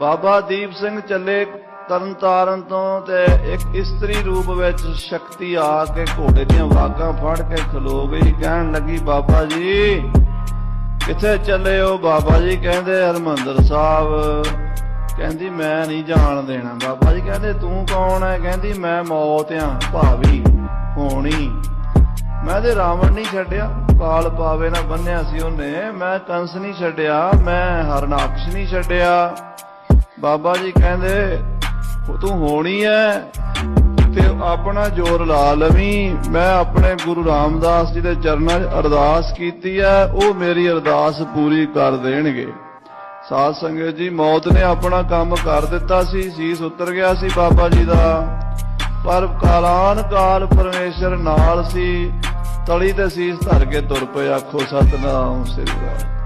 ਬਾਬਾ ਦੀਪ ਸਿੰਘ ਚੱਲੇ ਤਰਨਤਾਰਨ ਤੋਂ ਤੇ ਇੱਕ ਇਸਤਰੀ ਰੂਪ ਵਿੱਚ ਸ਼ਕਤੀ ਆ ਕੇ ਘੋੜੇ ਦੀਆਂ ਵਾਗਾਂ ਫੜ ਕੇ ਖਲੋ ਗਈ, ਕਹਿਣ ਲੱਗੀ, ਬਾਬਾ ਜੀ, ਕਿੱਥੇ ਚੱਲੇ ਹੋ? ਬਾਬਾ ਜੀ ਕਹਿੰਦੇ, ਹਰਮੰਦਰ ਸਾਹਿਬ। ਕਹਿੰਦੀ, ਮੈਂ ਨਹੀਂ ਜਾਣ ਦੇਣਾ। ਬਾਬਾ ਜੀ ਕਹਿੰਦੇ, ਤੂੰ ਕੌਣ ਹੈ? ਕਹਿੰਦੀ, ਮੈਂ ਮੌਤ ਆ, ਭਾਵੀ ਹੋਣੀ। ਮੈਂ ਤੇ ਰਾਵਣ ਨਹੀਂ ਛੱਡਿਆ, ਕਾਲ ਪਾਵੇ ਨਾ ਬੰਨਿਆ ਸੀ ਉਹਨੇ। ਮੈਂ ਕੰਸ ਨਹੀਂ ਛੱਡਿਆ, ਮੈਂ ਹਰਨਾਕਸ਼ ਨਹੀਂ ਛੱਡਿਆ। ਬਾਬਾ ਜੀ ਕਹਿੰਦੇ, ਉਹ ਤੂੰ ਹੋਣੀ ਐ, ਤੇ ਆਪਣਾ ਜੋਰ ਲਾ ਲਵੀਂ। ਮੈਂ ਆਪਣੇ ਗੁਰੂ ਰਾਮਦਾਸ ਜੀ ਦੇ ਚਰਨਾਂ 'ਚ ਅਰਦਾਸ ਕੀਤੀ ਐ, ਉਹ ਮੇਰੀ ਅਰਦਾਸ ਪੂਰੀ ਕਰ ਦੇਣਗੇ। ਸਾਧ ਸੰਗਤ ਜੀ, ਮੌਤ ਨੇ ਆਪਣਾ ਕੰਮ ਕਰ ਦਿੱਤਾ ਸੀ, ਸੀਸ ਉਤਰ ਗਿਆ ਸੀ ਬਾਬਾ ਜੀ ਦਾ। ਪਰ ਕਾਲਾਨ ਕਾਲ ਪਰਮੇਸ਼ਰ ਨਾਲ ਸੀ, ਤਲੀ ਤੇ ਸੀਸ ਧਰ ਕੇ ਤੁਰ ਪਏ ਆਖੋ, ਸਤਨਾਮ ਸ੍ਰੀ ਵਾਹਿਗੁਰੂ